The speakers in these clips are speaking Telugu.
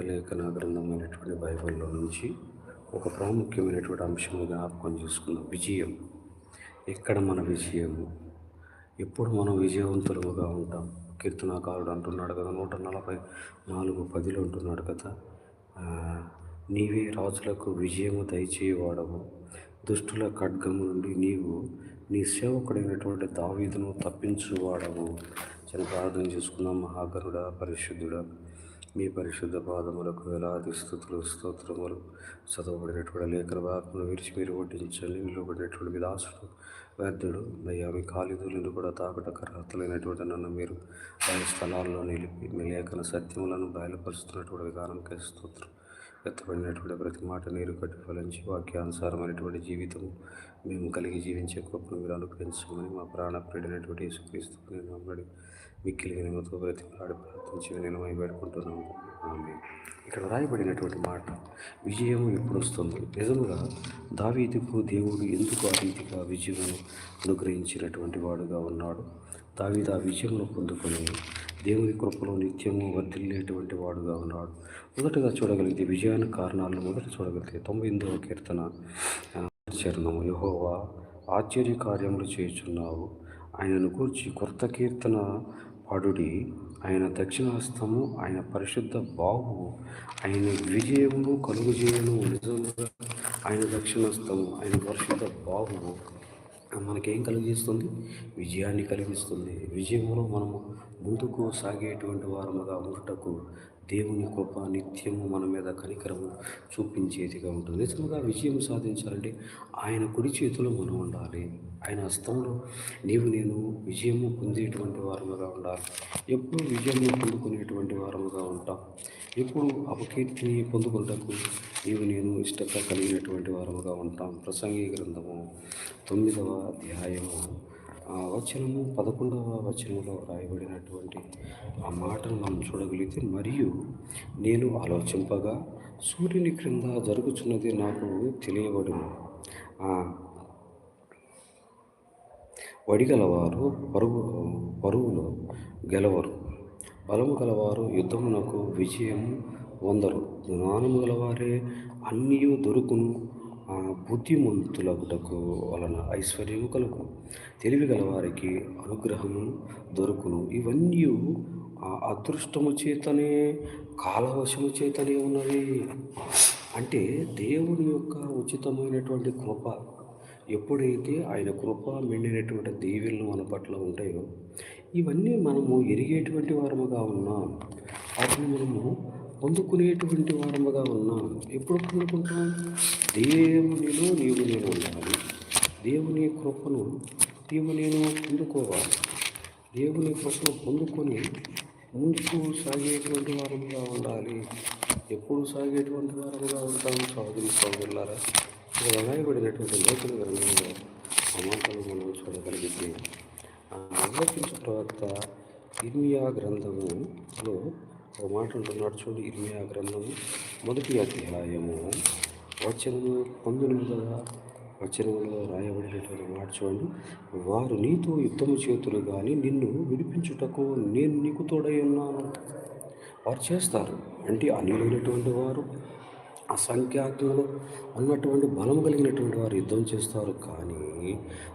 లేఖన గ్రంథమైనటువంటి బైబిల్లో నుంచి ఒక ప్రాముఖ్యమైనటువంటి అంశం జ్ఞాపకం చేసుకుందాం. విజయం. ఎక్కడ మన విజయము? ఎప్పుడు మనం విజయవంతులుగా ఉంటాం? కీర్తనాకారుడు అంటున్నాడు కదా నూట నలభై నాలుగు పదిలో అంటున్నాడు కదా నీవే రాజులకు విజయము దయచేయవాడవు. దుష్టుల ఖడ్గము నుండి నీవు నీ సేవకుడైనటువంటి దావీదును తప్పించువాడవు. చిన్న ప్రార్థన చేసుకున్నాం మహాగరుడ పరిశుద్ధుడ మీ పరిశుద్ధ పాదములకు వేలాది స్థుతులు స్తోత్రములు చదవబడినటువంటి లేఖన భాగమును విరిచి మీరు వడ్డించండి. నిలబడినటువంటి మీ దాసుడు వ్యర్థుడు అయ్యా మీ కాలిదులను కూడా తాకటక అర్హతలైనటువంటి నన్ను మీరు ఆయన స్థలాల్లో నిలిపి మీ లేఖన సత్యములను బయలుపరుస్తున్నటువంటి విధానంకే స్తోత్రం. ఎత్తబడినటువంటి ప్రతి మాట నీరు కట్టి ఫలించి వాక్యానుసారమైనటువంటి జీవితం మేము కలిగి జీవించే కృపను మీరు అనుగ్రహించమని మా ప్రాణ ప్రియుడైనటువంటి యేసుక్రీస్తు నేను నమ్మడి మిక్కిలి వినమతో బ్రతిమలాడి ప్రార్థించి నేను భయపడుకుంటున్నాను ఆమె ఇక్కడ రాయబడినటువంటి మాట విజయం ఎప్పుడు వస్తుంది నిజముగా దావీదుకు దేవుడు ఎందుకు ఆ రీతిగా విజయం అనుగ్రహించినటువంటి వాడుగా ఉన్నాడు? దావీదు ఆ విజయమును పొందుకొని దేవుని కృపలో నిత్యము వర్ధిల్లేటువంటి వాడుగా ఉన్నాడు. మొదటగా చూడగలిగితే విజయానికి కారణాలను మొదట చూడగలిగితే తొంభై ఎనిమిదవ కీర్తన ఆ, చరణము. యహోవా ఆశ్చర్య కార్యములు చేయుచున్నావు. ఆయనను కూర్చి కొత్త కీర్తన పాడుడి. ఆయన దక్షిణాస్తము ఆయన పరిశుద్ధ బాహు ఆయన విజయమును కలుగుజేయను నిజముగా. ఆయన దక్షిణాస్తము ఆయన పరిశుద్ధ బాహువు. మనకేం కలిగిస్తుంది? విజయాన్ని కలిగిస్తుంది. విజయంలో మనము ముందుకు సాగేటువంటి వారముగా ఉండుటకు దేవుని కృప నిత్యము మన మీద కనికరము చూపించేదిగా ఉంటుంది. నిజంగా విజయం సాధించాలంటే ఆయన కుడి చేతిలో మనం ఉండాలి. ఆయన హస్తంలో నీవు నేను విజయము పొందేటువంటి వారముగా ఉండాలి. ఎప్పుడు విజయము పొందుకునేటువంటి వారముగా ఉంటాం. ఎప్పుడు అపకీర్తిని పొందుకుంటకు నీవు నేను ఇష్టత కలిగినటువంటి వారముగా ఉంటాం. ప్రసంగి గ్రంథము తొమ్మిదవ అధ్యాయము వచనము పదకొండవ వచనంలో రాయబడినటువంటి ఆ మాటను మనం చూడగలిగితే మరియు నేను ఆలోచింపగా సూర్యుని క్రింద జరుగుతున్నది నాకు తెలియబడును. ఆ, వడిగలవారు పరుగు పరువులో గెలవరు. బలము గలవారు యుద్ధమునకు విజయం పొందరు. జ్ఞానము గలవారే అన్నీ దొరుకును. ఆ బుద్ధిమంతులగుటకు వలన ఐశ్వర్యము కలుగు తెలివి గలవారికి అనుగ్రహము దొరుకును. ఇవన్నీ ఆ అదృష్టము చేతనే కాలవశము చేతనే ఉన్నవి. అంటే దేవుని యొక్క ఉచితమైనటువంటి కృప ఎప్పుడైతే ఆయన కృప మెండినటువంటి దీవెనలు మన పట్ల ఉంటాయో ఇవన్నీ మనము ఎరిగేటువంటి వారముగా ఉన్నాం. వాటిని మనము పొందుకునేటువంటి వాడముగా ఉన్నా. ఎప్పుడు పొందుకుంటాం? దేవునిలో నీవు నేను ఉండాలి. దేవుని కృపను నీవు నేను పొందుకోవాలి. దేవుని కృపను పొందుకొని ముందుకు సాగేటువంటి వారముగా ఉండాలి. ఎప్పుడు సాగేటువంటి వారముగా ఉంటాం? సోదరి సోదరులారా ఇక్కడ వ్రాయబడినటువంటి లేఖన గ్రంథంలో ఆ మాటలు మనం చూడగలిగితే ఆ ఆలోచించు ప్రవక్త ఇర్మియా గ్రంథములో ఒక మాట ఉంటున్నాడు చూడు ఇర్మియా గ్రంథము మొదటి అధ్యాయము. వచనము పంతొమ్మిదవ వచనంలో రాయబడినటువంటి మాట చూడండి. వారు నీతో యుద్ధము చేతులు కానీ నిన్ను విడిపించుటకు నేను నీకు తోడై ఉన్నాను. వారు చేస్తారు. అంటే అనిలైనటువంటి వారు అసంఖ్యాకంలో ఉన్నటువంటి బలం కలిగినటువంటి వారు యుద్ధం చేస్తారు కానీ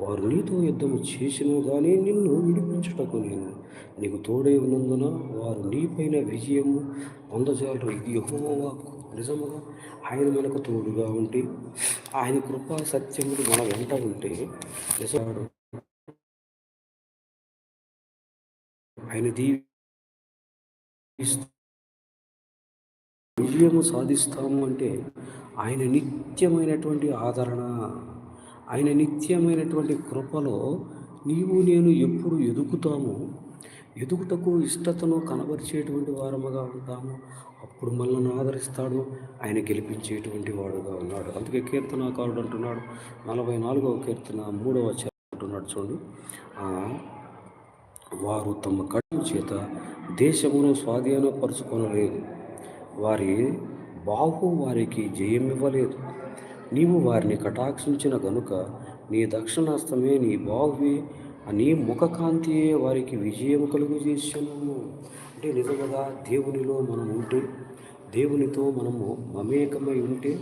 వారు నీతో యుద్ధం చేసిన కానీ నిన్ను విడిపించుటకు నేను నీకు తోడై ఉన్నందున వారు నీపైన విజయము పొందజాలరు. ఇది యహోవాకు నిజముగా ఆయన మనకు తోడుగా ఉంటే ఆయన కృపా సత్యములు మన వెంట ఉంటే నిజాడు ఆయన దీవి విజయము సాధిస్తాము అంటే ఆయన నిత్యమైనటువంటి ఆదరణ ఆయన నిత్యమైనటువంటి కృపలో నీవు నేను ఎప్పుడు ఎదుగుతాము? ఎదుగుటకు ఇష్టతను కనబరిచేటువంటి వారముగా ఉంటాము. అప్పుడు మనల్ని ఆదరిస్తాడు. ఆయన గెలిపించేటువంటి వాడుగా ఉన్నాడు. అందుకే కీర్తనాకారుడు అంటున్నాడు. నలభై నాలుగవ కీర్తన మూడవ అంటున్నాడు చూడండి. వారు తమ కడుపు చేత దేశమును స్వాధీనపరుచుకొనలేదు. వారి బాహు వారికి జయమివ్వలేదు. నీవు వారిని కటాక్షించిన గనుక నీ దక్షిణాస్తమే నీ బాహువే నీ ముఖకాంతియే వారికి విజయం కలుగు చేశాను అంటే నిజంగా దేవునిలో మనం ఉంటే దేవునితో మనము మమేకమై ఉంటే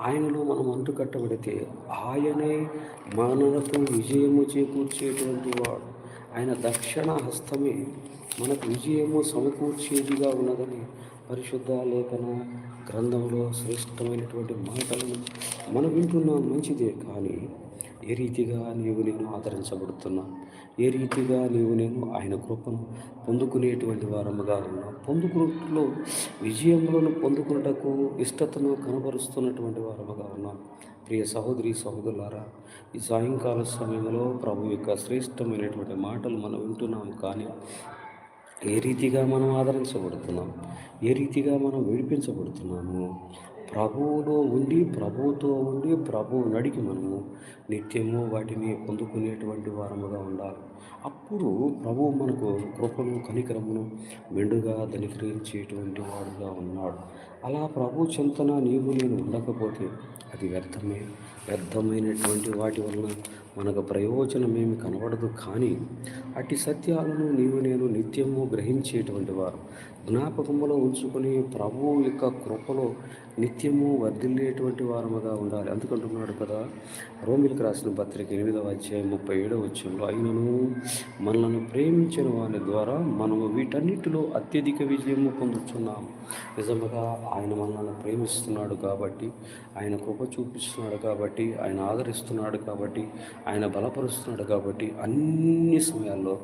ఆయనలో మనం అంటుకట్టబడితే ఆయనే మనలకు విజయము చేకూర్చేటువంటి వాడు. ఆయన దక్షిణ హస్తమే మనకు విజయము సమకూర్చేదిగా ఉన్నదని పరిశుద్ధ లేఖన గ్రంథంలో శ్రేష్టమైనటువంటి మాటలను మనం వింటున్నాం మంచిదే కానీ ఏ రీతిగా నీవు నేను ఆదరించబడుతున్నాను ఏ రీతిగా నీవు నేను ఆయన కృపను పొందుకునేటువంటి వారముగా ఉన్నా? పొందుకున్నట్లో విజయములను పొందుకున్నటకు ఇష్టతను కనబరుస్తున్నటువంటి వారముగా ఉన్నాం? ప్రియ సహోదరి సహోదరులారా ఈ సాయంకాల సమయంలో ప్రభు యొక్క శ్రేష్టమైనటువంటి మాటలు మనం వింటున్నాం కానీ ఏ రీతిగా మనం ఆదరించబడుతున్నాం? ఏ రీతిగా మనం విడిపించబడుతున్నాము? ప్రభువులో ఉండి ప్రభువుతో ఉండి ప్రభువు నడికి మనము నిత్యము వాటిని పొందుకునేటువంటి వారముగా ఉండాలి. అప్పుడు ప్రభువు మనకు కృపను కనికరమును మెండుగా ధనికరించేటువంటి వాడుగా ఉన్నాడు. అలా ప్రభు చింతన నీవు నేను ఉండకపోతే అది వ్యర్థమే. వ్యర్థమైనటువంటి వాటి వలన మనకు ప్రయోజనమేమి కనబడదు. కానీ అట్టి సత్యాలను నీవు నేను నిత్యము గ్రహించేటువంటి వారు. జ్ఞాపకములో ఉంచుకొని ప్రభు యొక్క కృపలో నిత్యము వర్ధిల్లేటువంటి వారముగా ఉండాలి. అందుకంటున్నాడు కదా రోమిలకు రాసిన పత్రిక ఎనిమిదవ అధ్యాయం ముప్పై ఏడవ వచ్చంలో అయినను మనలను ప్రేమించిన వారి ద్వారా మనము వీటన్నిటిలో అత్యధిక విజయము పొందుతున్నాము నిజముగా ఆయన మనల్ని ప్రేమిస్తున్నాడు కాబట్టి ఆయన కృప చూపిస్తున్నాడు కాబట్టి ఆయన ఆదరిస్తున్నాడు కాబట్టి ఆయన బలపరుస్తున్నాడు కాబట్టి అన్ని సమయాల్లో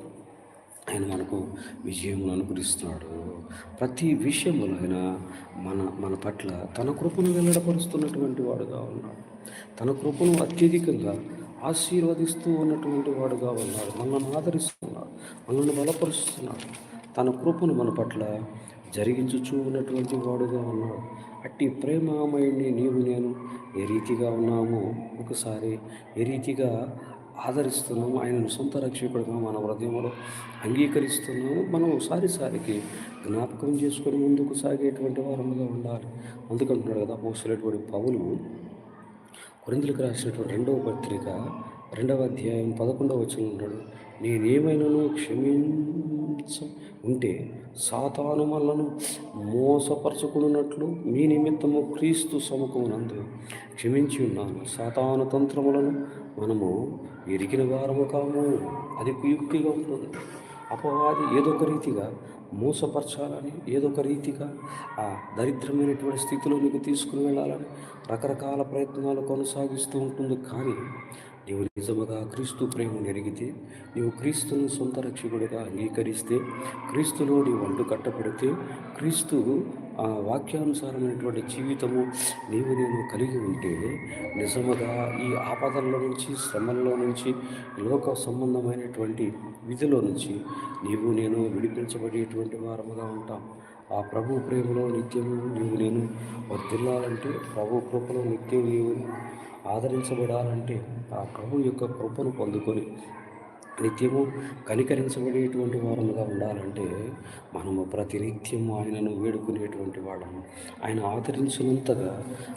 ఆయన మనకు విజయములు అనుగ్రహిస్తున్నాడు. ప్రతి విషయంలో ఆయన మన మన పట్ల తన కృపను వెల్లడపరుస్తున్నటువంటి వాడుగా ఉన్నాడు. తన కృపను అత్యధికంగా ఆశీర్వదిస్తూ ఉన్నటువంటి వాడుగా ఉన్నాడు. మనల్ని ఆదరిస్తున్నాడు. మనల్ని బలపరుస్తున్నాడు. తన కృపను మన పట్ల జరిగించుచూ ఉన్నటువంటి వాడుగా ఉన్నాడు. అట్టి ప్రేమామయుడిని నీవు నేను ఏ రీతిగా ఉన్నామో ఒకసారి ఏ రీతిగా ఆదరిస్తున్నాము ఆయనను సొంత రక్షకుడుగా మన హృదయంలో అంగీకరిస్తున్నాము. మనం సారిసారికి జ్ఞాపకం చేసుకొని ముందుకు సాగేటువంటి వారముగా ఉండాలి. అందుకంటున్నాడు కదా పోసినటువంటి పౌలు. కొరిందులకు రాసినటువంటి రెండవ పత్రిక రెండవ అధ్యాయం పదకొండవ వచ్చిన ఉన్నాడు. నేనేమైనాను క్షమించ ఉంటే సాతాను మనలను మోసపరచుకున్నట్లు మీ నిమిత్తము క్రీస్తు సముఖమునందు క్షమించి ఉన్నాను సాతాను తంత్రములను మనము ఎరిగిన వారము కాము. అది కుయుక్తిగా ఉంటుంది అపవాది ఏదో ఒక రీతిగా మోసపరచాలని ఏదో ఒక రీతిగా ఆ దరిద్రమైనటువంటి స్థితిలో నీకు తీసుకుని వెళ్ళాలని రకరకాల ప్రయత్నాలు కొనసాగిస్తూ ఉంటుంది. కానీ నీవు నిజముగా క్రీస్తు ప్రేమను ఎరిగితే నీవు క్రీస్తును సొంత రక్షకుడిగా అంగీకరిస్తే క్రీస్తులో నీవు అంటు కట్టబడితే క్రీస్తు ఆ వాక్యానుసారమైనటువంటి జీవితము నీవు నేను కలిగి ఉంటే నిజముగా ఈ ఆపదల్లో నుంచి శ్రమల్లో నుంచి లోక సంబంధమైనటువంటి విధిలో నుంచి నీవు నేను విడిపించబడేటువంటి వారముగా ఉంటాం. ఆ ప్రభు ప్రేమలో నిత్యము నీవు నేను వర్తిల్లాలంటే ప్రభు కృపలో నిత్యం నీవు ఆదరించబడాలంటే ఆ ప్రభు యొక్క కృపను పొందుకొని నిత్యము కనికరించబడేటువంటి వారముగా ఉండాలంటే మనము ప్రతినిత్యము ఆయనను వేడుకునేటువంటి వాళ్ళము. ఆయన ఆదరించినంతగా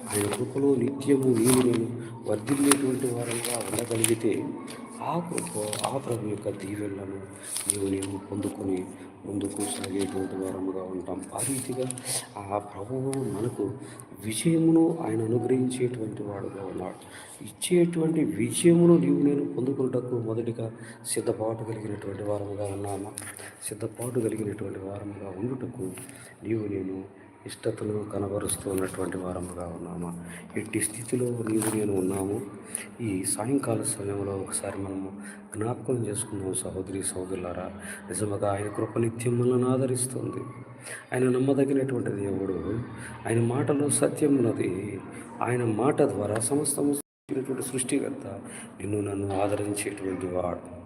ఆయన కృపలో నిత్యము నీవు నేను వర్ధిల్లేటువంటి వారంగా ఉండగలిగితే ఆ కృప ఆ ప్రభు యొక్క దీవెళ్ళను నీవు నేను పొందుకొని ముందుకు సాగేటువంటి వారముగా ఉంటాం. ఆ రీతిగా ఆ ప్రభువు మనకు విజయమును ఆయన అనుగ్రహించేటువంటి వాడుగా ఉన్నాడు. ఇచ్చేటువంటి విజయమును నీవు నేను పొందుకున్నటకు మొదటిగా సిద్ధపాటు కలిగినటువంటి వారముగా ఉన్నామా? సిద్ధపాటు కలిగినటువంటి వారముగా ఉండుటకు నీవు నేను ఇష్టతను కనబరుస్తూ ఉన్నటువంటి వారముగా ఉన్నామా? ఎట్టి స్థితిలో నీవు నేను ఉన్నాము? ఈ సాయంకాల సమయంలో ఒకసారి మనము జ్ఞాపకం చేసుకున్నాము సహోదరి సహోదరులారా. నిజముగా ఆయన కృపనిత్యం మనల్ని ఆదరిస్తుంది. ఆయన నమ్మదగినటువంటి దేవుడు. ఆయన మాటలో సత్యం ఉన్నది ఆయన మాట ద్వారా సమస్తము సృష్టికర్త. నిన్ను నన్ను ఆదరించేటువంటి వాడు.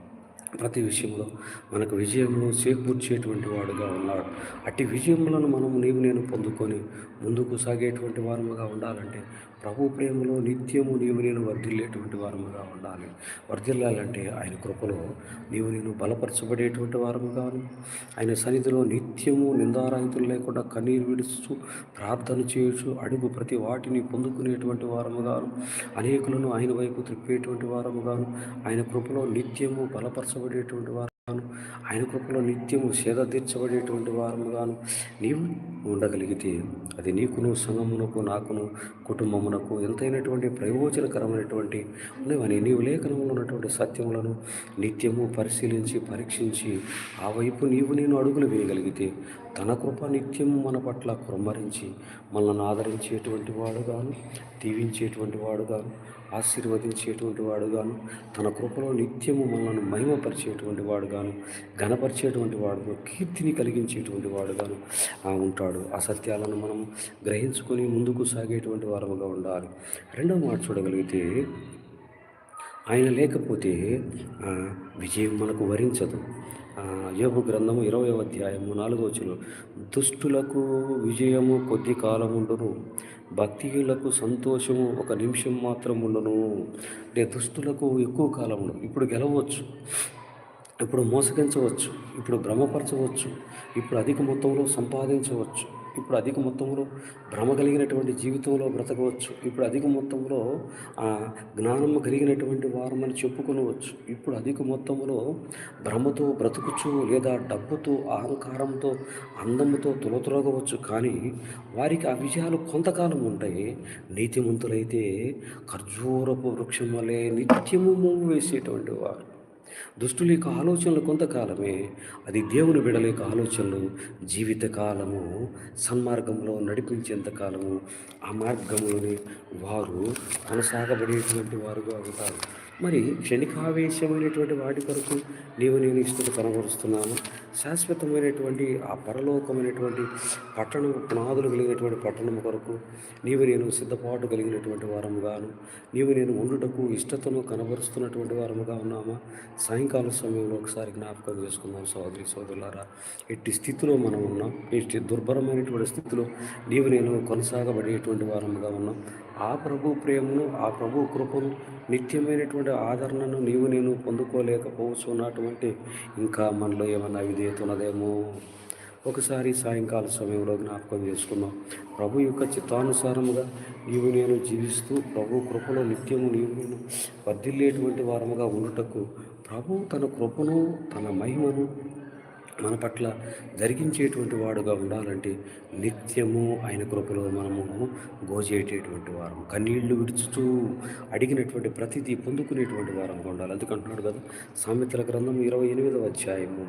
ప్రతి విషయంలో మనకు విజయంలో చేకూర్చేటువంటి వాడుగా ఉన్నాడు. అట్టి విజయములను మనము నీవు నేను పొందుకొని ముందుకు సాగేటువంటి వారముగా ఉండాలంటే ప్రభు ప్రేమలో నిత్యము నీవు నేను వర్ధిల్లేటువంటి వారముగా ఉండాలి. వర్ధిల్లాలంటే ఆయన కృపలో నీవు నేను బలపరచబడేటువంటి వారముగాను ఆయన సన్నిధిలో నిత్యము నిందారాహితులు లేకుండా కన్నీరు విడుస్తూ ప్రార్థన చేయొచ్చు అడుగు ప్రతి వాటిని పొందుకునేటువంటి వారముగాను అనేకులను ఆయన వైపు త్రిప్పేటువంటి వారముగాను ఆయన కృపలో నిత్యము బలపరచబడేటువంటి వారు గాను ఆయన కృపలో నిత్యము సేద తీర్చబడేటువంటి వారముగాను నీవు ఉండగలిగితే అది నీకును సంగమునకు నాకును కుటుంబమునకు ఎంతైనటువంటి ప్రయోజనకరమైనటువంటి ఉన్నవని నీవు లేఖనంలో ఉన్నటువంటి సత్యములను నిత్యము పరిశీలించి పరీక్షించి ఆ వైపు నీవు నేను అడుగులు వేయగలిగితే తన కృప నిత్యము మన పట్ల కుమ్మరించి మనల్ని ఆదరించేటువంటి వాడుగాను దీవించేటువంటి వాడుగాను ఆశీర్వదించేటువంటి వాడుగాను తన కృపలో నిత్యము మనల్ని మహిమపరిచేటువంటి వాడుగాను ఘనపరిచేటువంటి వాడుగాను కీర్తిని కలిగించేటువంటి వాడుగాను ఉంటాడు. ఆ సత్యాలను మనం గ్రహించుకొని ముందుకు సాగేటువంటి వారముగా ఉండాలి. రెండవ మాట చూడగలిగితే ఆయన లేకపోతే విజయం మనకు వరించదు. యోగు గ్రంథము ఇరవై అధ్యాయము నాలుగో వచ్చిన దుష్టులకు విజయము కొద్ది కాలం ఉండును భక్తియులకు సంతోషము ఒక నిమిషం మాత్రం ఉండను అంటే దుష్టులకు ఎక్కువ కాలం ఉండదు ఇప్పుడు గెలవచ్చు ఇప్పుడు మోసగించవచ్చు ఇప్పుడు భ్రమపరచవచ్చు ఇప్పుడు అధిక మొత్తంలో సంపాదించవచ్చు. ఇప్పుడు అధిక మొత్తంలో భ్రమ కలిగినటువంటి జీవితంలో బ్రతకవచ్చు. ఇప్పుడు అధిక మొత్తంలో జ్ఞానం కలిగినటువంటి వారమని చెప్పుకొనవచ్చు. ఇప్పుడు అధిక మొత్తంలో భ్రమతో బ్రతుకుచు లేదా డబ్బుతో అహంకారంతో అందముతో తులతులగవచ్చు. కానీ వారికి ఆ విజయాలు కొంతకాలం ఉంటాయి. నీతిమంతులైతే ఖర్జూరపు వృక్షం వలె నిత్యము మూవు వేసేటువంటి వారు. దుష్టుల యొక్క ఆలోచనలు కొంతకాలమే అది దేవుని బిడల యొక్క ఆలోచనలు. జీవితకాలము సన్మార్గంలో నడిపించేంత కాలము ఆ మార్గంలోని వారు కొనసాగబడేటువంటి వారుగా ఉంటారు. మరి క్షణికావేశమైనటువంటి వాటి కొరకు నీవు నేను ఇష్టత కనబరుస్తున్నాను. శాశ్వతమైనటువంటి ఆ పరలోకమైనటువంటి పట్టణం పునాదులు కలిగినటువంటి పట్టణం కొరకు నీవు నేను సిద్ధపాటు కలిగినటువంటి వారముగాను నీవు నేను ఉండుటకు ఇష్టతను కనబరుస్తున్నటువంటి వారముగా ఉన్నామా? సాయంకాల సమయంలో ఒకసారి జ్ఞాపకం చేసుకుందాం సోదరి సోదరులారా. ఎట్టి స్థితిలో మనం ఉన్నాం ఎట్టి దుర్భరమైనటువంటి స్థితిలో నీవు నేను కొనసాగబడేటువంటి వారముగా ఉన్నాం. ఆ ప్రభు ప్రేమను ఆ ప్రభు కృపను నిత్యమైనటువంటి ఆదరణను నీవు నేను పొందుకోలేకపోతున్నటువంటి ఇంకా మనలో ఏమన్నా విధేయత ఉన్నదేమో? ఒకసారి సాయంకాల సమయంలో జ్ఞాపకం చేసుకున్నాం ప్రభు యొక్క చిత్తానుసారముగా నీవు నేను జీవిస్తూ ప్రభు కృపలో నిత్యము నీవు నేను వర్ధిల్లేటువంటి వారముగా ఉండుటకు ప్రభు తన కృపను తన మహిమను మన పట్ల జరిగించేటువంటి వాడుగా ఉండాలంటే నిత్యము ఆయన కృపలో మనము గోజేటేటువంటి వారం కన్నీళ్ళు విడుచుతూ అడిగినటువంటి ప్రతిదీ పొందుకునేటువంటి వారంగా ఉండాలి. అందుకంటున్నాడు కదా సామెతల గ్రంథం ఇరవై ఎనిమిదవ అధ్యాయము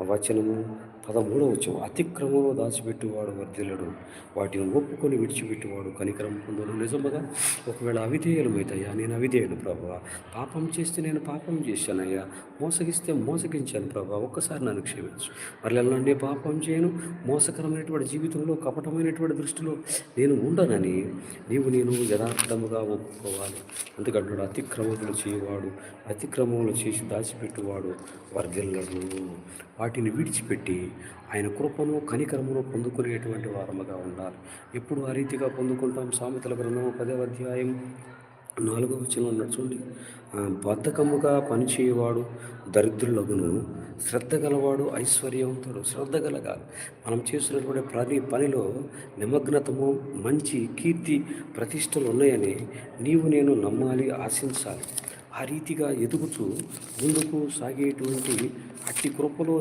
వచనము పదమూడవ వచ్చాము అతిక్రమంలో దాచిపెట్టువాడు వర్ధిల్లడు వాటిని ఒప్పుకొని విడిచిపెట్టువాడు కనికరం పొందడు నిజముగా ఒకవేళ అవిధేయులమైతయ్యా నేను అవిధేయుడు ప్రభా. పాపం చేస్తే నేను పాపం చేశానయ్యా. మోసగిస్తే మోసగించాను ప్రభా. ఒక్కసారి నన్ను క్షమించు. మరి ఎలాంటి పాపం చేయను. మోసకరమైనటువంటి జీవితంలో కపటమైనటువంటి దృష్టిలో నేను ఉండనని నీవు నేను యథార్థముగా ఒప్పుకోవాలి. అందుకంటాడు అతిక్రమములు చేయవాడు అతిక్రమములు చేసి దాచిపెట్టువాడు వర్ధిల్లడు వాటిని విడిచిపెట్టి ఆయన కృపను కనికరమును పొందుకునేటువంటి వారముగా ఉండాలి. ఎప్పుడు ఆ రీతిగా పొందుకుంటాం? సామెతల గ్రంథము పదే అధ్యాయం నాలుగో వచ్చిన చూడండి. బద్ధకముగా పనిచేయవాడు దరిద్రులగును. శ్రద్ధ గలవాడు ఐశ్వర్యవంతుడు. శ్రద్ధ గలగాలి. మనం చేస్తున్నటువంటి ప్రతి పనిలో నిమగ్నతము మంచి కీర్తి ప్రతిష్టలు ఉన్నాయని నీవు నేను నమ్మాలి ఆశించాలి. ఆ రీతిగా ఎదుగుతూ ముందుకు సాగేటువంటి అట్టి కృపలో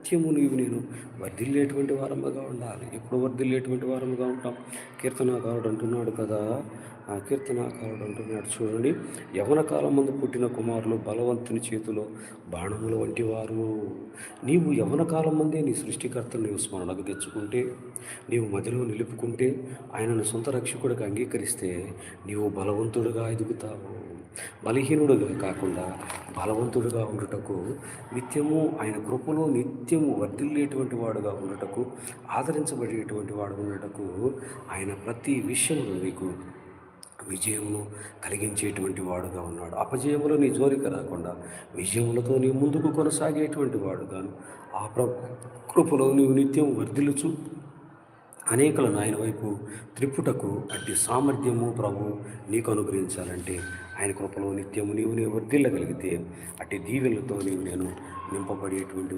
నిత్యము నీవు నేను. వర్ధిల్లేటువంటి వారముగా ఉండాలి. ఎప్పుడు వర్ధిల్లేటువంటి వారముగా ఉంటాం? కీర్తనాకారుడు అంటున్నాడు కదా. ఆ కీర్తనాకారుడు అంటున్నాడు చూడండి యవన కాలం ముందు పుట్టిన కుమారులు బలవంతుని చేతిలో బాణముల వంటి వారు నీవు యవన కాలం ముందే నీ సృష్టికర్తను నీవు స్మరణకు తెచ్చుకుంటే నీవు మదిలో నిలుపుకుంటే ఆయనను సొంత రక్షకుడికి అంగీకరిస్తే నీవు బలవంతుడుగా ఎదుగుతావు. బలహీనుడుగా కాకుండా బలవంతుడుగా ఉండుటకు నిత్యము ఆయన కృపలో నిత్యము వర్ధిల్లేటువంటి వాడుగా ఉండటకు ఆదరించబడేటువంటి వాడు ఉండటకు ఆయన ప్రతి విషయంలో నీకు విజయమును కలిగించేటువంటి వాడుగా ఉన్నాడు. అపజయములో నీ జోలిక రాకుండా విజయములతో నీ ముందుకు కొనసాగేటువంటి వాడుగాను. ఆ ప్ర కృపలో నీవు నిత్యం వర్ధిల్లుచు. అనేకులను ఆయన వైపు త్రిపుటకు అట్టి సామర్థ్యము ప్రభు నీకు అనుగ్రహించాలంటే ఆయన కృపలో నిత్యము నీవు నేను వర్ధిల్లగలిగితే అట్టి దీవెలతో నీవు నేను నింపబడేటువంటి